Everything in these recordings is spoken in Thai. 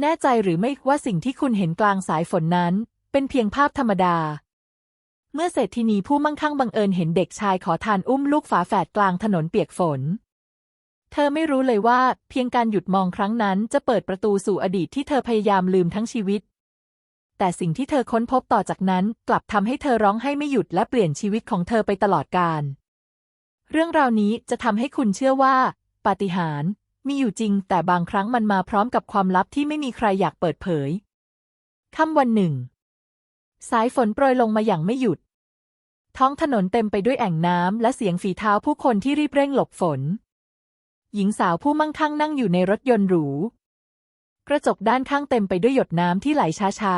แน่ใจหรือไม่ว่าสิ่งที่คุณเห็นกลางสายฝนนั้น เป็นเพียงภาพธรรมดา เมื่อเศรษฐินีผู้มั่งคั่งบังเอิญเห็นเด็กชายขอทานอุ้มลูกฝาแฝดกลางถนนเปียกฝน เธอไม่รู้เลยว่าเพียงการหยุดมองครั้งนั้นจะเปิดประตูสู่อดีตที่เธอพยายามลืมทั้งชีวิต แต่สิ่งที่เธอค้นพบต่อจากนั้นกลับทำให้เธอร้องให้ไม่หยุดและเปลี่ยนชีวิตของเธอไปตลอดกาลเรื่องราวนี้จะทำให้คุณเชื่อว่าปาฏิหาริย์ มีอยู่จริงแต่บางครั้งมันมาพร้อมกับความลับที่ไม่มีใครอยากเปิดเผยค่ำวันหนึ่ง สายฝนโปรยลงมาอย่างไม่หยุด ท้องถนนเต็มไปด้วยแอ่งน้ำและเสียงฝีเท้าผู้คนที่รีบเร่งหลบฝน หญิงสาวผู้มั่งคั่งนั่งอยู่ในรถยนต์หรู กระจกด้านข้างเต็มไปด้วยหยดน้ำที่ไหลช้า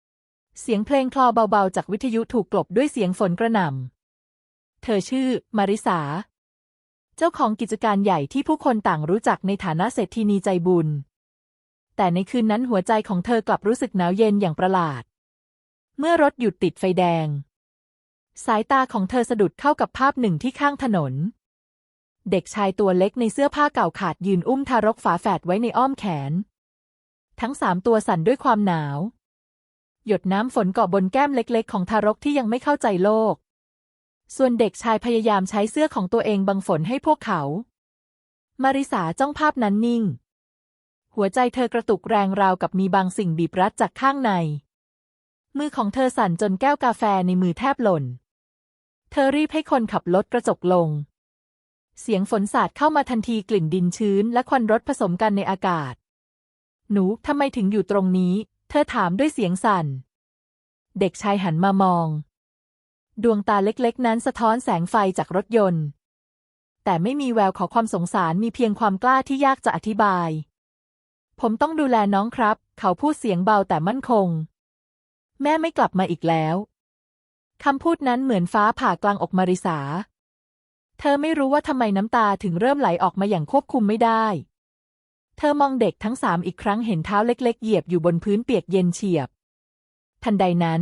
ๆ เสียงเพลงคลอเบาๆ จากวิทยุถูกกลบด้วยเสียงฝนกระหน่ำเธอชื่อ มาริสา เจ้าของกิจการใหญ่ที่ผู้คนต่างรู้จักในฐานะเศรษฐีนีใจบุญ แต่ในคืนนั้นหัวใจของเธอกลับรู้สึกหนาวเย็นอย่างประหลาด เมื่อรถหยุดติดไฟแดง สายตาของเธอสะดุดเข้ากับภาพหนึ่งที่ข้างถนน เด็กชายตัวเล็กในเสื้อผ้าเก่าขาดยืนอุ้มทารกฝาแฝดไว้ในอ้อมแขน ทั้งสามตัวสั่นด้วยความหนาว หยดน้ำฝนเกาะบนแก้มเล็ก ๆ ของทารกที่ยังไม่เข้าใจโลก ส่วนเด็กชายพยายามใช้เสื้อของตัวเองบังฝนให้พวกเขา มาริสาจ้องภาพนั้นนิ่ง หัวใจเธอกระตุกแรงราวกับมีบางสิ่งบีบรัดจากข้างใน มือของเธอสั่นจนแก้วกาแฟในมือแทบหล่น เธอรีบให้คนขับรถกระจกลง เสียงฝนสาดเข้ามาทันทีกลิ่นดินชื้นและควันรถผสมกันในอากาศ หนูทำไมถึงอยู่ตรงนี้ เธอถามด้วยเสียงสั่น เด็กชายหันมามอง ดวงตาเล็กๆ นั้นสะท้อนแสงไฟจากรถยนต์ แต่ไม่มีแววขอความสงสารมีเพียงความกล้าที่ยากจะอธิบาย ผมต้องดูแลน้องครับ เขาพูดเสียงเบาแต่มั่นคง แม่ไม่กลับมาอีกแล้ว คำพูดนั้นเหมือนฟ้าผ่ากลางอกมาริสา เธอไม่รู้ว่าทำไมน้ำตาถึงเริ่มไหลออกมาอย่างควบคุมไม่ได้ เธอมองเด็กทั้งสามอีกครั้งเห็นเท้าเล็ก ๆ เหยียบอยู่บนพื้นเปียกเย็นเฉียบ ทันใดนั้น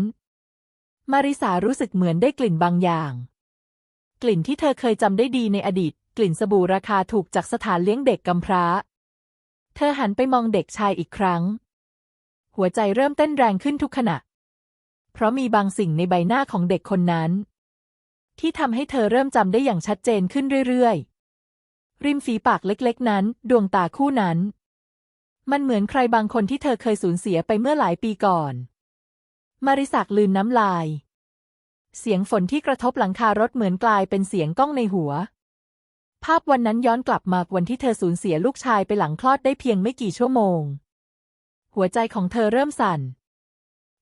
มาริสารู้สึกเหมือนได้กลิ่นบางอย่าง กลิ่นที่เธอเคยจำได้ดีในอดีต กลิ่นสบู่ราคาถูกจากสถานเลี้ยงเด็กกำพร้า เธอหันไปมองเด็กชายอีกครั้ง หัวใจเริ่มเต้นแรงขึ้นทุกขณะ เพราะมีบางสิ่งในใบหน้าของเด็กคนนั้น ที่ทำให้เธอเริ่มจำได้อย่างชัดเจนขึ้นเรื่อยๆ ริมฝีปากเล็กๆ นั้น ดวงตาคู่นั้น มันเหมือนใครบางคนที่เธอเคยสูญเสียไปเมื่อหลายปีก่อน มาริสักลืนน้ำลาย เสียงฝนที่กระทบหลังคารถเหมือนกลายเป็นเสียงก้องในหัว ภาพวันนั้นย้อนกลับมาวันที่เธอสูญเสียลูกชายไปหลังคลอดได้เพียงไม่กี่ชั่วโมง หัวใจของเธอเริ่มสั่น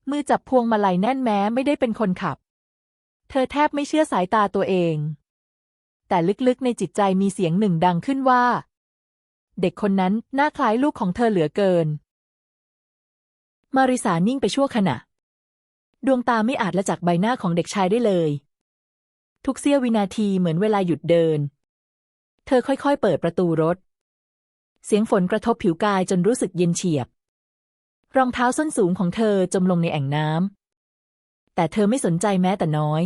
มือจับพวงมาลัยแน่นแม้ไม่ได้เป็นคนขับ เธอแทบไม่เชื่อสายตาตัวเอง แต่ลึกๆในจิตใจมีเสียงหนึ่งดังขึ้นว่า เด็กคนนั้นหน้าคล้ายลูกของเธอเหลือเกิน มาริสานิ่งไปชั่วขณะ ดวงตาไม่อาจละจากใบหน้าของเด็กชายได้เลย ทุกเสี้ยววินาทีเหมือนเวลาหยุดเดิน เธอค่อยๆ เปิดประตูรถ เสียงฝนกระทบผิวกายจนรู้สึกเย็นเฉียบ รองเท้าส้นสูงของเธอจมลงในแอ่งน้ำแต่เธอไม่สนใจแม้แต่น้อย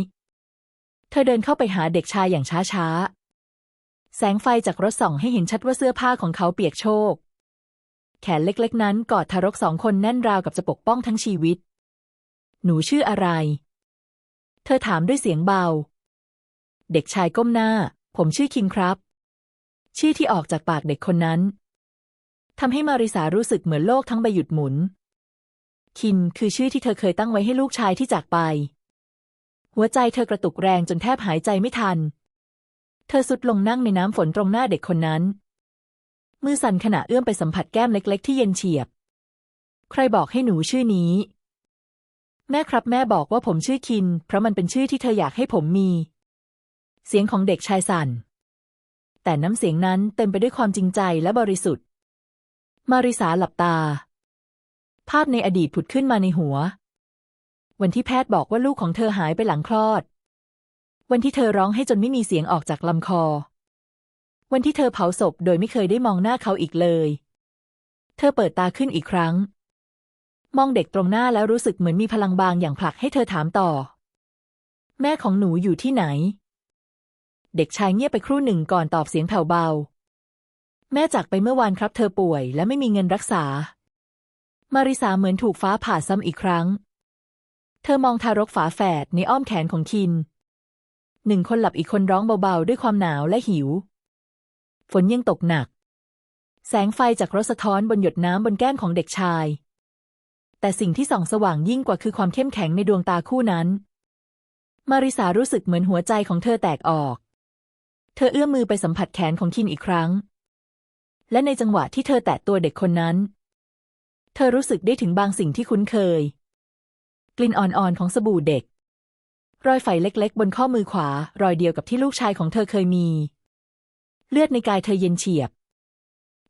เธอเดินเข้าไปหาเด็กชายอย่างช้าๆ แสงไฟจากรถส่องให้เห็นชัดว่าเสื้อผ้าของเขาเปียกโชก แขนเล็กๆ นั้นกอดทารกสองคนแน่นราวกับจะปกป้องทั้งชีวิต หนูชื่ออะไร เธอถามด้วยเสียงเบา เด็กชายก้มหน้า ผมชื่อคิงครับ ชื่อที่ออกจากปากเด็กคนนั้นทำให้มาริสารู้สึกเหมือนโลกทั้งใบหยุดหมุน คินคือชื่อที่เธอเคยตั้งไว้ให้ลูกชายที่จากไป หัวใจเธอกระตุกแรงจนแทบหายใจไม่ทัน เธอสุดลงนั่งในน้ำฝนตรงหน้าเด็กคนนั้น มือสั่นขณะเอื้อมไปสัมผัสแก้มเล็ก ๆ ที่เย็นเฉียบ ใครบอกให้หนูชื่อนี้ แม่ครับแม่บอกว่าผมชื่อคิน เพราะมันเป็นชื่อที่เธออยากให้ผมมี เสียงของเด็กชายสั่น แต่น้ำเสียงนั้นเต็มไปด้วยความจริงใจและบริสุทธิ์ มาริสาหลับตา ภาพในอดีตผุดขึ้นมาในหัว วันที่แพทย์บอกว่าลูกของเธอหายไปหลังคลอด วันที่เธอร้องให้จนไม่มีเสียงออกจากลำคอ วันที่เธอเผาศพโดยไม่เคยได้มองหน้าเขาอีกเลย เธอเปิดตาขึ้นอีกครั้ง มองเด็กตรงหน้าแล้วรู้สึกเหมือนมีพลังบางอย่างผลักให้เธอถามต่อ แม่ของหนูอยู่ที่ไหน เด็กชายเงียบไปครู่หนึ่งก่อนตอบเสียงแผ่วเบา แม่จากไปเมื่อวานครับเธอป่วยและไม่มีเงินรักษา มาริสาเหมือนถูกฟ้าผ่าซ้ำอีกครั้ง เธอมองทารกฝาแฝดในอ้อมแขนของคิน หนึ่งคนหลับอีกคนร้องเบาๆ ด้วยความหนาวและหิว ฝนยังตกหนัก แสงไฟจากรถสะท้อนบนหยดน้ำบนแก้มของเด็กชาย แต่สิ่งที่ส่องสว่างยิ่งกว่าคือความเข้มแข็งในดวงตาคู่นั้น มาริสารู้สึกเหมือนหัวใจของเธอแตกออก เธอเอื้อมมือไปสัมผัสแขนของคินอีกครั้ง และในจังหวะที่เธอแตะตัวเด็กคนนั้น เธอรู้สึกได้ถึงบางสิ่งที่คุ้นเคย กลิ่นอ่อนๆของสบู่เด็ก รอยไฝเล็กๆ บนข้อมือขวา รอยเดียวกับที่ลูกชายของเธอเคยมี เลือดในกายเธอเย็นเฉียบ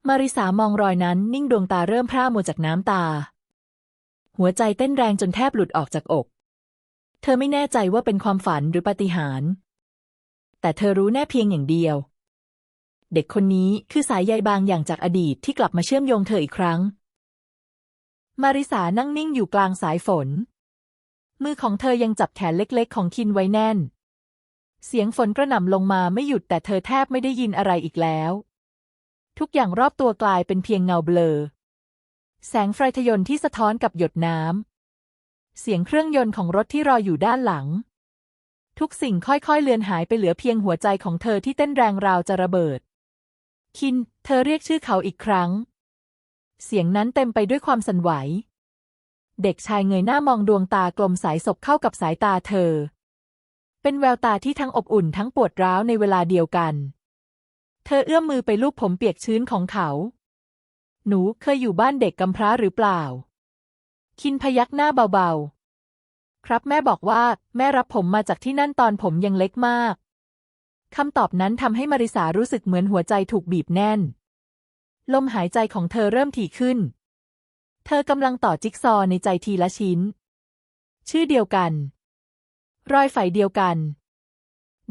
มาริสามองรอยนั้นนิ่งดวงตาเริ่มพร่ามัวจากน้ำตา หัวใจเต้นแรงจนแทบหลุดออกจากอก เธอไม่แน่ใจว่าเป็นความฝันหรือปาฏิหาริย์แต่เธอรู้แน่เพียงอย่างเดียว เด็กคนนี้คือสายใยบางอย่างจากอดีตที่กลับมาเชื่อมโยงเธออีกครั้ง มาริสานั่งนิ่งอยู่กลางสายฝน มือของเธอยังจับแขนเล็กๆ ของคินไว้แน่น เสียงฝนกระหน่ำลงมาไม่หยุดแต่เธอแทบไม่ได้ยินอะไรอีกแล้ว ทุกอย่างรอบตัวกลายเป็นเพียงเงาเบลอ แสงไฟทยนต์ที่สะท้อนกับหยดน้ำ เสียงเครื่องยนต์ของรถที่รออยู่ด้านหลัง ทุกสิ่งค่อยๆเลือนหายไปเหลือเพียงหัวใจของเธอที่เต้นแรงราวจะระเบิด คิน เธอเรียกชื่อเขาอีกครั้ง เสียงนั้นเต็มไปด้วยความสั่นไหว เด็กชายเงยหน้ามองดวงตากลมสายศพเข้ากับสายตาเธอ เป็นแววตาที่ทั้งอบอุ่นทั้งปวดร้าวในเวลาเดียวกัน เธอเอื้อมมือไปลูบผมเปียกชื้นของเขา หนูเคยอยู่บ้านเด็กกำพร้าหรือเปล่า คินพยักหน้าเบาๆ ครับแม่บอกว่าแม่รับผมมาจากที่นั่นตอนผมยังเล็กมากคำตอบนั้นทำให้มาริสารู้สึกเหมือนหัวใจถูกบีบแน่น ลมหายใจของเธอเริ่มถี่ขึ้น เธอกำลังต่อจิ๊กซอในใจทีละชิ้น ชื่อเดียวกัน รอยไฝเดียวกัน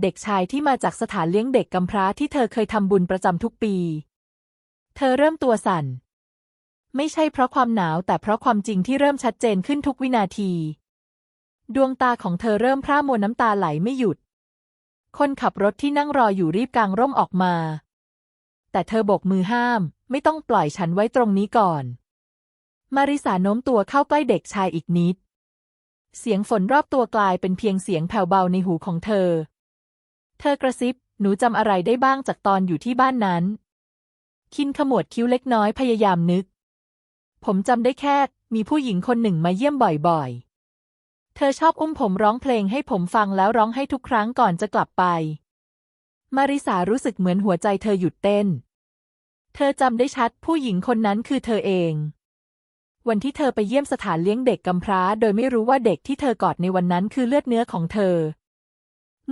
เด็กชายที่มาจากสถานเลี้ยงเด็กกำพร้าที่เธอเคยทำบุญประจำทุกปี เธอเริ่มตัวสั่น ไม่ใช่เพราะความหนาวแต่เพราะความจริงที่เริ่มชัดเจนขึ้นทุกวินาที ดวงตาของเธอเริ่มพร่ามัวน้ำตาไหลไม่หยุด คนขับรถที่นั่งรออยู่รีบกางร่มออกมา แต่เธอโบกมือห้าม ไม่ต้องปล่อยฉันไว้ตรงนี้ก่อน มาริสาโน้มตัวเข้าใกล้เด็กชายอีกนิด เสียงฝนรอบตัวกลายเป็นเพียงเสียงแผ่วเบาในหูของเธอ เธอกระซิบ หนูจำอะไรได้บ้างจากตอนอยู่ที่บ้านนั้น คินขมวดคิ้วเล็กน้อยพยายามนึก ผมจำได้แค่ มีผู้หญิงคนหนึ่งมาเยี่ยมบ่อยๆ เธอชอบอุ้มผมร้องเพลงให้ผมฟังแล้วร้องให้ทุกครั้งก่อนจะกลับไป มาริสารู้สึกเหมือนหัวใจเธอหยุดเต้น เธอจำได้ชัดผู้หญิงคนนั้นคือเธอเอง วันที่เธอไปเยี่ยมสถานเลี้ยงเด็กกำพร้า โดยไม่รู้ว่าเด็กที่เธอกอดในวันนั้นคือเลือดเนื้อของเธอ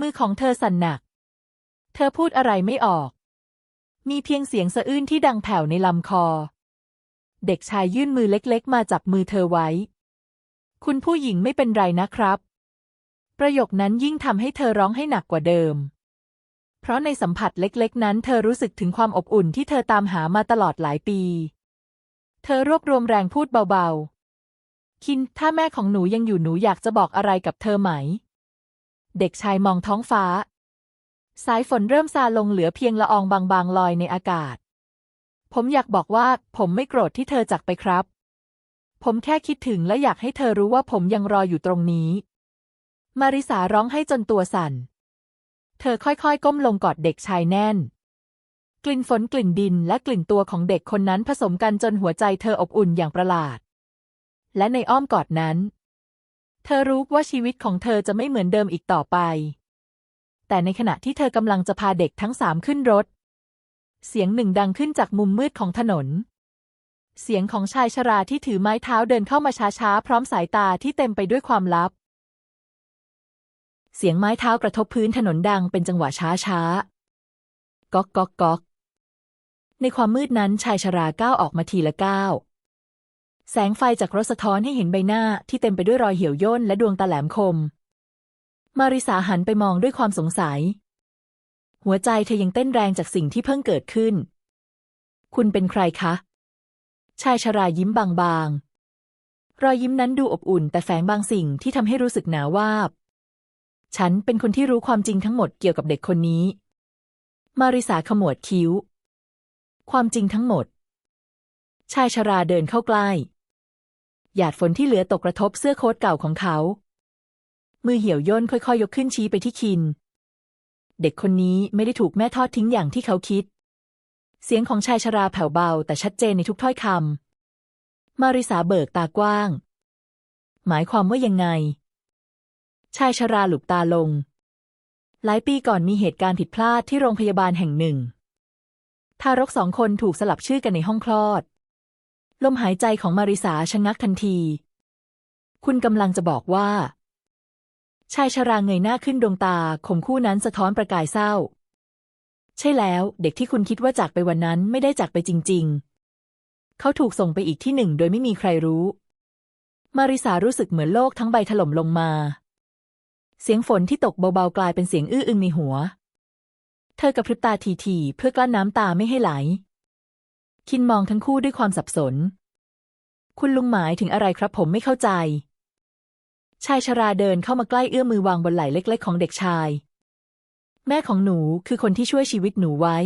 มือของเธอสั่นหนัก เธอพูดอะไรไม่ออก มีเพียงเสียงสะอื้นที่ดังแผ่วในลำคอ เด็กชายยื่นมือเล็กๆ มาจับมือเธอไว้ คุณผู้หญิงไม่เป็นไรนะครับ ประโยคนั้นยิ่งทำให้เธอร้องให้หนักกว่าเดิม เพราะในสัมผัสเล็กๆ นั้นเธอรู้สึกถึงความอบอุ่นที่เธอตามหามาตลอดหลายปี เธอรวบรวมแรงพูดเบาๆ คิน ถ้าแม่ของหนูยังอยู่หนูอยากจะบอกอะไรกับเธอไหม เด็กชายมองท้องฟ้า สายฝนเริ่มซาลงเหลือเพียงละอองบางๆลอยในอากาศ ผมอยากบอกว่าผมไม่โกรธที่เธอจากไปครับ ผมแค่คิดถึงและอยากให้เธอรู้ว่าผมยังรออยู่ตรงนี้ มาริสาร้องให้จนตัวสั่น เธอค่อยๆ ก้มลงกอดเด็กชายแน่น กลิ่นฝนกลิ่นดินและกลิ่นตัวของเด็กคนนั้นผสมกันจนหัวใจเธออบอุ่นอย่างประหลาด และในอ้อมกอดนั้น เธอรู้ว่าชีวิตของเธอจะไม่เหมือนเดิมอีกต่อไป แต่ในขณะที่เธอกำลังจะพาเด็กทั้งสามขึ้นรถ เสียงหนึ่งดังขึ้นจากมุมมืดของถนน เสียงของชายชราที่ถือไม้เท้าเดินเข้ามาช้าๆ พร้อมสายตาที่เต็มไปด้วยความลับ เสียงไม้เท้ากระทบพื้นถนนดังเป็นจังหวะช้าๆ ก๊อกก๊อกก๊อก ในความมืดนั้นชายชราก้าวออกมาทีละก้าวแสงไฟจากรถสะท้อนให้เห็นใบหน้าที่เต็มไปด้วยรอยเหี่ยวย่นและดวงตาแหลมคม มาริสาหันไปมองด้วยความสงสัย หัวใจเธอยังเต้นแรงจากสิ่งที่เพิ่งเกิดขึ้น คุณเป็นใครคะ ชายชรายิ้มบางๆ รอยยิ้มนั้นดูอบอุ่น แต่แฝงบางสิ่งที่ทำให้รู้สึกหนาวาบ ฉันเป็นคนที่รู้ความจริงทั้งหมดเกี่ยวกับเด็กคนนี้ มาริสาขมวดคิ้ว ความจริงทั้งหมด ชายชราเดินเข้าใกล้ หยาดฝนที่เหลือตกกระทบเสื้อโค้ทเก่าของเขา มือเหี่ยวย่นค่อยๆยกขึ้นชี้ไปที่คิน เด็กคนนี้ไม่ได้ถูกแม่ทอดทิ้งอย่างที่เขาคิด เสียงของชายชราแผ่วเบา แต่ชัดเจนในทุกถ้อยคำ มาริสาเบิกตากว้าง หมายความว่ายังไง ชายชราหลุบตาลง หลายปีก่อนมีเหตุการณ์ผิดพลาดที่โรงพยาบาลแห่งหนึ่ง ทารกสองคนถูกสลับชื่อกันในห้องคลอด ลมหายใจของมาริสาชะงักทันที คุณกำลังจะบอกว่า ชายชราเงยหน้าขึ้นดวงตาคมคู่นั้นสะท้อนประกายเศร้า ใช่แล้ว เด็กที่คุณคิดว่าจากไปวันนั้นไม่ได้จากไปจริง ๆ เขาถูกส่งไปอีกที่หนึ่งโดยไม่มีใครรู้ มาริสารู้สึกเหมือนโลกทั้งใบถล่มลงมา เสียงฝนที่ตกเบาๆกลายเป็นเสียงอื้ออึงในหัว เธอกระพริบตาทีๆเพื่อกลั้นน้ำตาไม่ให้ไหล คินมองทั้งคู่ด้วยความสับสน คุณลุงหมายถึงอะไรครับผมไม่เข้าใจ ชายชราเดินเข้ามาใกล้เอื้อมมือวางบนไหล่เล็ก ๆ ของเด็กชาย แม่ของหนูคือคนที่ช่วยชีวิตหนูไว้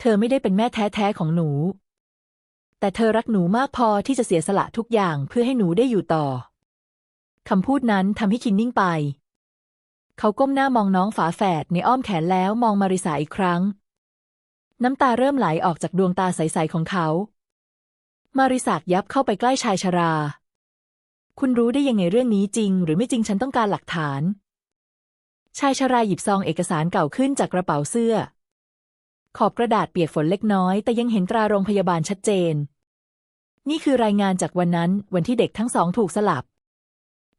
เธอไม่ได้เป็นแม่แท้ๆของหนู แต่เธอรักหนูมากพอที่จะเสียสละทุกอย่างเพื่อให้หนูได้อยู่ต่อคำพูดนั้นทำให้คินนิ่งไป เขาก้มหน้ามองน้องฝาแฝดในอ้อมแขนแล้วมองมาริสาอีกครั้ง น้ำตาเริ่มไหลออกจากดวงตาใส ๆ ของเขา มาริสากยับเข้าไปใกล้ชายชรา คุณรู้ได้ยังไงเรื่องนี้จริง หรือไม่จริงฉันต้องการหลักฐาน ชายชราหยิบซองเอกสารเก่าขึ้นจากกระเป๋าเสื้อ ขอบกระดาษเปียกฝนเล็กน้อย แต่ยังเห็นตราโรงพยาบาลชัดเจน นี่คือรายงานจากวันนั้นวันที่เด็กทั้งสองถูกสลับ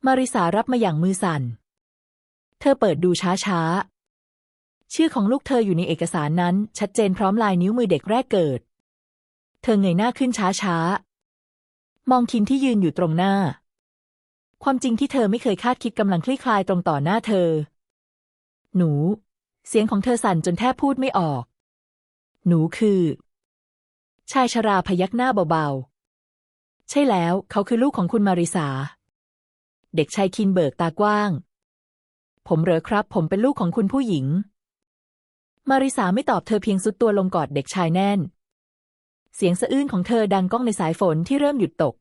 มาริสารับมาอย่างมือสั่น เธอเปิดดูช้าๆ ชื่อของลูกเธออยู่ในเอกสารนั้น ชัดเจนพร้อมลายนิ้วมือเด็กแรกเกิด เธอเงยหน้าขึ้นช้าๆ มองคินที่ยืนอยู่ตรงหน้า ความจริงที่เธอไม่เคยคาดคิดกำลังคลี่คลายตรงต่อหน้าเธอ หนู เสียงของเธอสั่นจนแทบพูดไม่ออก หนูคือ ชายชราพยักหน้าเบาๆ ใช่แล้ว เขาคือลูกของคุณมาริสา เด็กชายคินเบิกตากว้าง ผมเหรอครับ ผมเป็นลูกของคุณผู้หญิง มาริสาไม่ตอบเธอเพียงสุดตัวลงกอดเด็กชายแน่น เสียงสะอื้นของเธอดังก้องในสายฝนที่เริ่มหยุดตก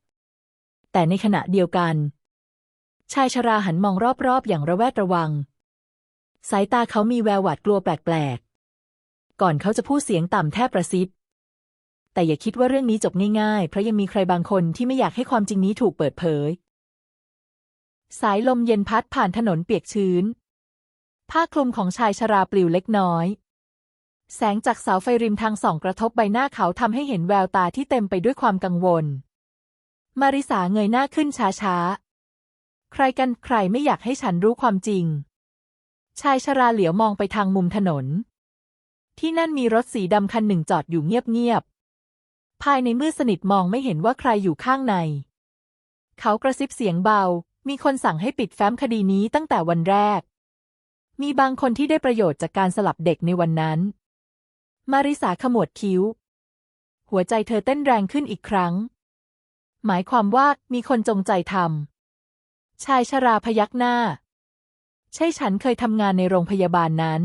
แต่ในขณะเดียวกัน ชายชราหันมองรอบๆ อย่างระแวดระวัง สายตาเขามีแววหวาดกลัวแปลกๆ ก่อนเขาจะพูดเสียงต่ำแทบประซิบ แต่อย่าคิดว่าเรื่องนี้จบง่ายๆ เพราะยังมีใครบางคนที่ไม่อยากให้ความจริงนี้ถูกเปิดเผย สายลมเย็นพัดผ่านถนนเปียกชื้น ผ้าคลุมของชายชราปลิวเล็กน้อย แสงจากเสาไฟริมทางส่องกระทบใบหน้าเขาทำให้เห็นแววตาที่เต็มไปด้วยความกังวล มาริสาเงยหน้าขึ้นช้าๆ ใครกันใครไม่อยากให้ฉันรู้ความจริง ชายชราเหลียวมองไปทางมุมถนน ที่นั่นมีรถสีดำคันหนึ่งจอดอยู่เงียบๆ ภายในมืดสนิทมองไม่เห็นว่าใครอยู่ข้างใน เขากระซิบเสียงเบา มีคนสั่งให้ปิดแฟ้มคดีนี้ตั้งแต่วันแรก มีบางคนที่ได้ประโยชน์จากการสลับเด็กในวันนั้น มาริสาขมวดคิ้ว หัวใจเธอเต้นแรงขึ้นอีกครั้งหมายความว่ามีคนจงใจทำ ชายชราพยักหน้า ใช่ฉันเคยทำงานในโรงพยาบาลนั้น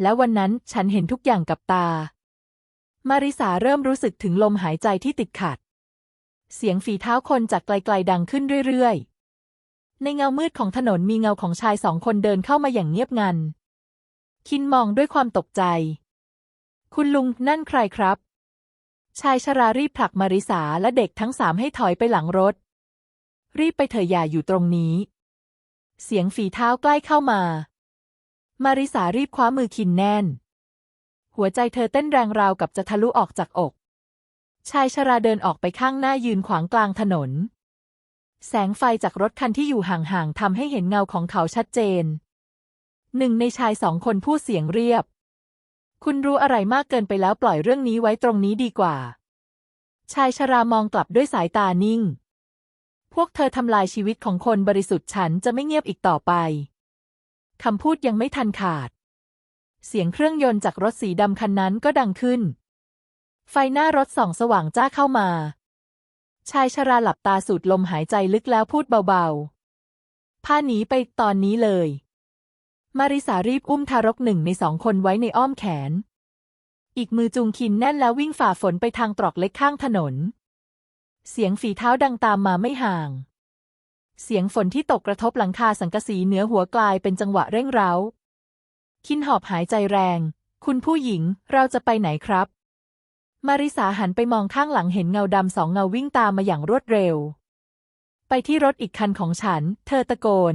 และวันนั้นฉันเห็นทุกอย่างกับตา มาริสาเริ่มรู้สึกถึงลมหายใจที่ติดขัด เสียงฝีเท้าคนจากไกลๆดังขึ้นเรื่อยๆ ในเงามืดของถนนมีเงาของชายสองคนเดินเข้ามาอย่างเงียบงัน คินมองด้วยความตกใจ คุณลุงนั่นใครครับชายชรารีบผลักมาริสาและเด็กทั้งสามให้ถอยไปหลังรถ รีบไปเถอะอย่าอยู่ตรงนี้ เสียงฝีเท้าใกล้เข้ามา มาริสารีบคว้ามือคินแน่น หัวใจเธอเต้นแรงราวกับจะทะลุออกจากอก ชายชราเดินออกไปข้างหน้ายืนขวางกลางถนน แสงไฟจากรถคันที่อยู่ห่างๆทำให้เห็นเงาของเขาชัดเจน หนึ่งในชายสองคนพูดเสียงเรียบ คุณรู้อะไรมากเกินไปแล้วปล่อยเรื่องนี้ไว้ตรงนี้ดีกว่า ชายชรามองกลับด้วยสายตานิ่ง พวกเธอทำลายชีวิตของคนบริสุทธิ์ฉันจะไม่เงียบอีกต่อไป คำพูดยังไม่ทันขาด เสียงเครื่องยนต์จากรถสีดำคันนั้นก็ดังขึ้น ไฟหน้ารถส่องสว่างจ้าเข้ามา ชายชราหลับตาสูดลมหายใจลึกแล้วพูดเบาๆพาหนีไปตอนนี้เลย มาริสารีบอุ้มทารกหนึ่งในสองคนไว้ในอ้อมแขน อีกมือจุงคินแน่นแล้ววิ่งฝ่าฝนไปทางตรอกเล็กข้างถนน เสียงฝีเท้าดังตามมาไม่ห่าง เสียงฝนที่ตกกระทบหลังคาสังกะสีเหนือหัวกลายเป็นจังหวะเร่งเร้า คินหอบหายใจแรง คุณผู้หญิงเราจะไปไหนครับ มาริสาหันไปมองข้างหลังเห็นเงาดำสองเงาวิ่งตามมาอย่างรวดเร็ว ไปที่รถอีกคันของฉัน เธอตะโกน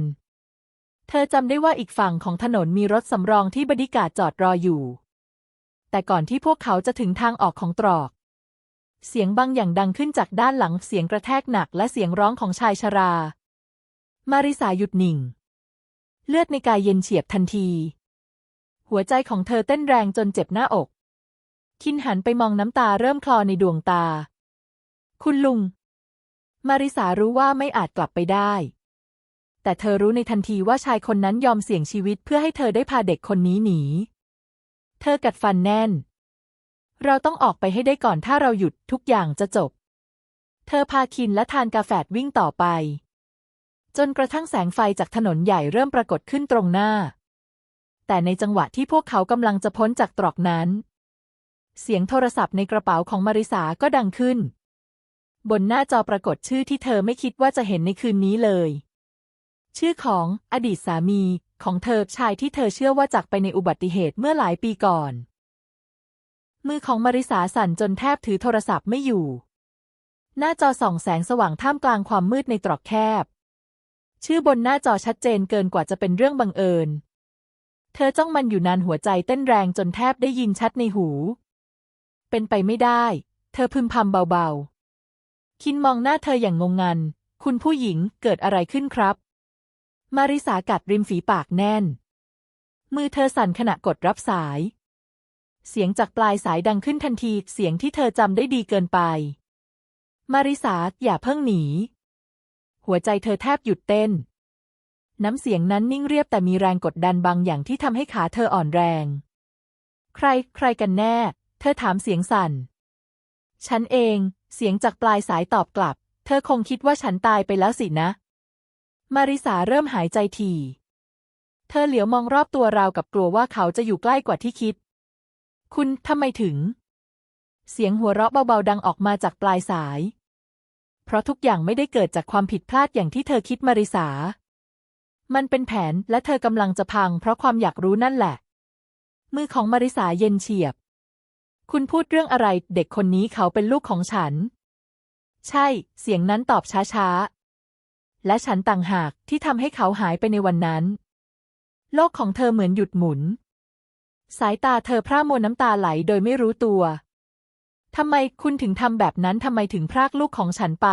เธอจำได้ว่าอีกฝั่งของถนนมีรถสำรองที่บดิกาจอดรออยู่ แต่ก่อนที่พวกเขาจะถึงทางออกของตรอก เสียงบางอย่างดังขึ้นจากด้านหลังเสียงกระแทกหนักและเสียงร้องของชายชรา มาริสาหยุดนิ่ง เลือดในกายเย็นเฉียบทันที หัวใจของเธอเต้นแรงจนเจ็บหน้าอก คินหันไปมองน้ำตาเริ่มคลอในดวงตา คุณลุง มาริสารู้ว่าไม่อาจกลับไปได้ แต่เธอรู้ในทันทีว่าชายคนนั้นยอมเสี่ยงชีวิตเพื่อให้เธอได้พาเด็กคนนี้หนี เธอกัดฟันแน่น เราต้องออกไปให้ได้ก่อนถ้าเราหยุดทุกอย่างจะจบ เธอพาคินและทานกาแฟวิ่งต่อไป จนกระทั่งแสงไฟจากถนนใหญ่เริ่มปรากฏขึ้นตรงหน้า แต่ในจังหวะที่พวกเขากำลังจะพ้นจากตรอกนั้น เสียงโทรศัพท์ในกระเป๋าของมาริสาก็ดังขึ้น บนหน้าจอปรากฏชื่อที่เธอไม่คิดว่าจะเห็นในคืนนี้เลย ชื่อของอดีตสามีของเธอชายที่เธอเชื่อว่าจากไปในอุบัติเหตุเมื่อหลายปีก่อน มือของมาริสาสั่นจนแทบถือโทรศัพท์ไม่อยู่ หน้าจอส่องแสงสว่างท่ามกลางความมืดในตรอกแคบ ชื่อบนหน้าจอชัดเจนเกินกว่าจะเป็นเรื่องบังเอิญ เธอจ้องมันอยู่นานหัวใจเต้นแรงจนแทบได้ยินชัดในหู เป็นไปไม่ได้ เธอพึมพำเบาๆ คินมองหน้าเธออย่างงงงัน คุณผู้หญิงเกิดอะไรขึ้นครับ มาริสากัดริมฝีปากแน่น มือเธอสั่นขณะกดรับสาย เสียงจากปลายสายดังขึ้นทันที เสียงที่เธอจำได้ดีเกินไป มาริสาอย่าเพิ่งหนี หัวใจเธอแทบหยุดเต้น น้ำเสียงนั้นนิ่งเรียบแต่มีแรงกดดันบางอย่างที่ทำให้ขาเธออ่อนแรง ใคร ใครกันแน่ เธอถามเสียงสั่น ฉันเอง เสียงจากปลายสายตอบกลับ เธอคงคิดว่าฉันตายไปแล้วสินะ มาริสาเริ่มหายใจถี่เธอเหลียวมองรอบตัวราวกับกลัวว่าเขาจะอยู่ใกล้กว่าที่คิด คุณทำไมถึง เสียงหัวเราะเบาๆดังออกมาจากปลายสาย เพราะทุกอย่างไม่ได้เกิดจากความผิดพลาดอย่างที่เธอคิดมาริสา มันเป็นแผนและเธอกำลังจะพัง เพราะความอยากรู้นั่นแหละ มือของมาริสาเย็นเฉียบ คุณพูดเรื่องอะไร เด็กคนนี้เขาเป็นลูกของฉัน ใช่ เสียงนั้นตอบช้าๆ และฉันต่างหากที่ทำให้เขาหายไปในวันนั้น โลกของเธอเหมือนหยุดหมุน สายตาเธอพร่ามวน้ำตาไหลโดยไม่รู้ตัว ทำไมคุณถึงทำแบบนั้นทำไมถึงพรากลูกของฉันไป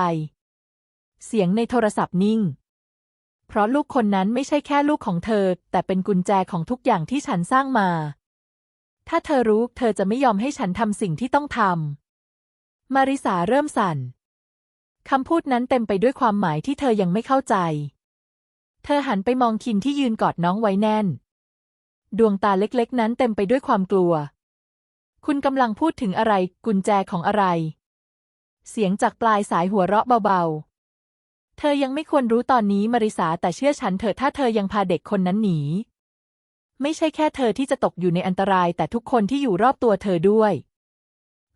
เสียงในโทรศัพท์นิ่ง เพราะลูกคนนั้นไม่ใช่แค่ลูกของเธอ แต่เป็นกุญแจของทุกอย่างที่ฉันสร้างมา ถ้าเธอรู้เธอจะไม่ยอมให้ฉันทำสิ่งที่ต้องทำ มาริสาเริ่มสั่น คำพูดนั้นเต็มไปด้วยความหมายที่เธอยังไม่เข้าใจ เธอหันไปมองคินที่ยืนกอดน้องไว้แน่น ดวงตาเล็กๆ นั้นเต็มไปด้วยความกลัว คุณกำลังพูดถึงอะไร กุญแจของอะไร เสียงจากปลายสายหัวเราะเบาๆ เธอยังไม่ควรรู้ตอนนี้มาริสาแต่เชื่อฉันเถอะถ้าเธอยังพาเด็กคนนั้นหนี ไม่ใช่แค่เธอที่จะตกอยู่ในอันตราย แต่ทุกคนที่อยู่รอบตัวเธอด้วย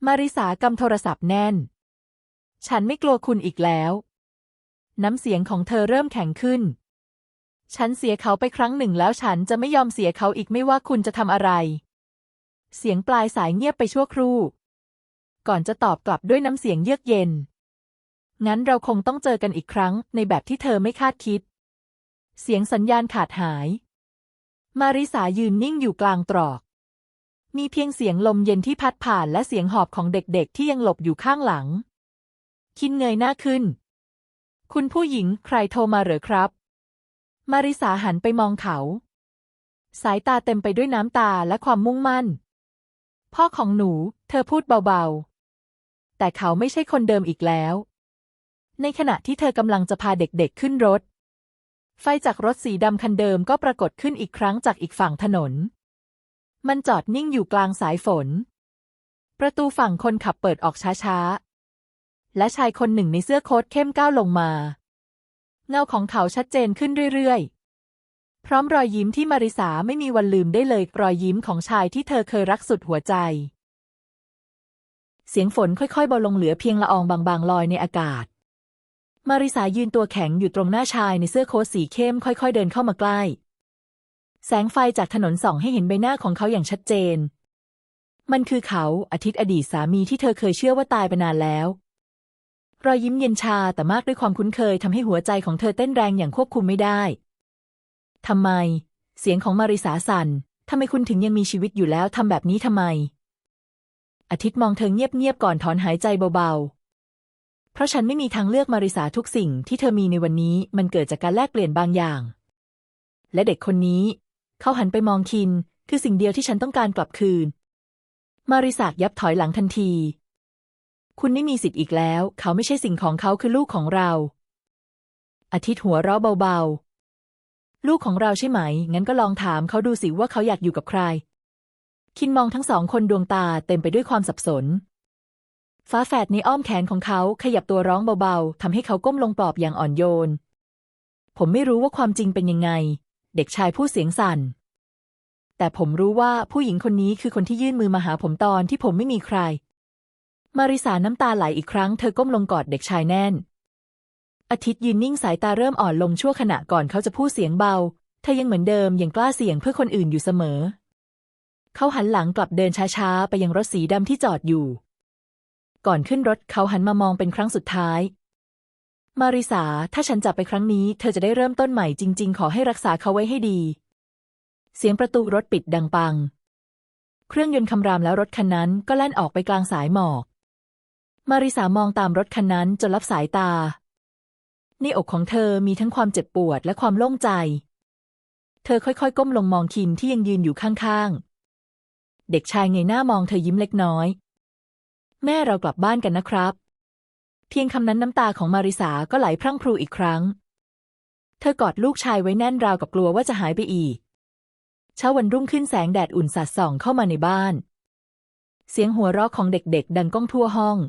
มาริสากำโทรศัพท์แน่น ฉันไม่กลัวคุณอีกแล้ว น้ำเสียงของเธอเริ่มแข็งขึ้น ฉันเสียเขาไปครั้งหนึ่งแล้วฉันจะไม่ยอมเสียเขาอีกไม่ว่าคุณจะทำอะไร เสียงปลายสายเงียบไปชั่วครู่ ก่อนจะตอบกลับด้วยน้ำเสียงเยือกเย็น งั้นเราคงต้องเจอกันอีกครั้งในแบบที่เธอไม่คาดคิด เสียงสัญญาณขาดหาย มาริสายืนนิ่งอยู่กลางตรอก มีเพียงเสียงลมเย็นที่พัดผ่านและเสียงหอบของเด็กๆ ที่ยังหลบอยู่ข้างหลัง คินเงยหน้าขึ้น คุณผู้หญิงใครโทรมาเหรอครับ มาริสาหันไปมองเขา สายตาเต็มไปด้วยน้ำตาและความมุ่งมั่น พ่อของหนู เธอพูดเบาๆ แต่เขาไม่ใช่คนเดิมอีกแล้ว ในขณะที่เธอกำลังจะพาเด็กๆขึ้นรถ ไฟจากรถสีดำคันเดิมก็ปรากฏขึ้นอีกครั้งจากอีกฝั่งถนน มันจอดนิ่งอยู่กลางสายฝน ประตูฝั่งคนขับเปิดออกช้าๆ และชายคนหนึ่งในเสื้อโค้ทเข้มก้าวลงมา เงาของเขาชัดเจนขึ้นเรื่อยๆ พร้อมรอยยิ้มที่มาริสาไม่มีวันลืมได้เลย รอยยิ้มของชายที่เธอเคยรักสุดหัวใจ เสียงฝนค่อยๆเบาลงเหลือเพียงละอองบางๆลอยในอากาศ มาริสายืนตัวแข็งอยู่ตรงหน้าชายในเสื้อโค้ทสีเข้มค่อยๆเดินเข้ามาใกล้ แสงไฟจากถนนส่องให้เห็นใบหน้าของเขาอย่างชัดเจน มันคือเขาอาทิตย์อดีตสามีที่เธอเคยเชื่อว่าตายไปนานแล้ว รอยยิ้มเย็นชาแต่มากด้วยความคุ้นเคยทำให้หัวใจของเธอเต้นแรงอย่างควบคุมไม่ได้ ทำไม เสียงของมาริสาสั่นทำไมคุณถึงยังมีชีวิตอยู่แล้วทำแบบนี้ทำไม อาทิตย์มองเธอเงียบๆก่อนถอนหายใจเบาๆ เพราะฉันไม่มีทางเลือกมาริสาทุกสิ่งที่เธอมีในวันนี้มันเกิดจากการแลกเปลี่ยนบางอย่าง และเด็กคนนี้ เขาหันไปมองคิน คือสิ่งเดียวที่ฉันต้องการกลับคืน มาริสายับถอยหลังทันที คุณไม่มีสิทธิ์อีกแล้ว เขาไม่ใช่สิ่งของเขาคือลูกของเรา อาทิตย์หัวเราะเบาๆ ลูกของเราใช่ไหม งั้นก็ลองถามเขาดูสิว่าเขาอยากอยู่กับใคร คินมองทั้งสองคนดวงตาเต็มไปด้วยความสับสน ฟ้าแฝดในอ้อมแขนของเขาขยับตัวร้องเบาๆ ทำให้เขาก้มลงปลอบอย่างอ่อนโยน ผมไม่รู้ว่าความจริงเป็นยังไง เด็กชายพูดเสียงสั่น แต่ผมรู้ว่าผู้หญิงคนนี้คือคนที่ยื่นมือมาหาผมตอนที่ผมไม่มีใคร มาริสาน้ำตาไหลอีกครั้งเธอก้มลงกอดเด็กชายแน่น อาทิตย์ยืนนิ่งสายตาเริ่มอ่อนลงชั่วขณะก่อนเขาจะพูดเสียงเบา เธอยังเหมือนเดิมยังกล้าเสี่ยงเพื่อคนอื่นอยู่เสมอ เขาหันหลังกลับเดินช้าๆ ไปยังรถสีดำที่จอดอยู่ ก่อนขึ้นรถเขาหันมามองเป็นครั้งสุดท้าย มาริสาถ้าฉันจับไปครั้งนี้ เธอจะได้เริ่มต้นใหม่จริง ๆ ขอให้รักษาเขาไว้ให้ดี เสียงประตูรถปิดดังปัง เครื่องยนต์คำรามแล้วรถคันนั้นก็แล่นออกไปกลางสายหมอก มาริสามองตามรถคันนั้นจนลับสายตา ในอกของเธอมีทั้งความเจ็บปวดและความโล่งใจ เธอค่อยๆ ก้มลงมองคินที่ยังยืนอยู่ข้างๆ เด็กชายเงยหน้ามองเธอยิ้มเล็กน้อย แม่เรากลับบ้านกันนะครับ เพียงคำนั้นน้ำตาของมาริสาก็ไหลพรั่งพรูอีกครั้ง เธอกอดลูกชายไว้แน่นราวกับกลัวว่าจะหายไปอีก เช้าวันรุ่งขึ้นแสงแดดอุ่นสาดส่องเข้ามาในบ้าน เสียงหัวเราะของเด็กๆ ดังก้องทั่วห้อง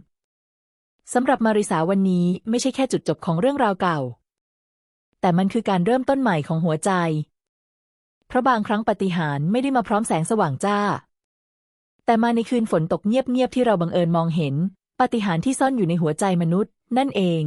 สำหรับมาริสาวันนี้ไม่ใช่แค่จุดจบของเรื่องราวเก่า แต่มันคือการเริ่มต้นใหม่ของหัวใจ เพราะบางครั้งปาฏิหารไม่ได้มาพร้อมแสงสว่างจ้า แต่มาในคืนฝนตกเงียบๆที่เราบังเอิญมองเห็นปาฏิหารที่ซ่อนอยู่ในหัวใจมนุษย์ นั่นเอง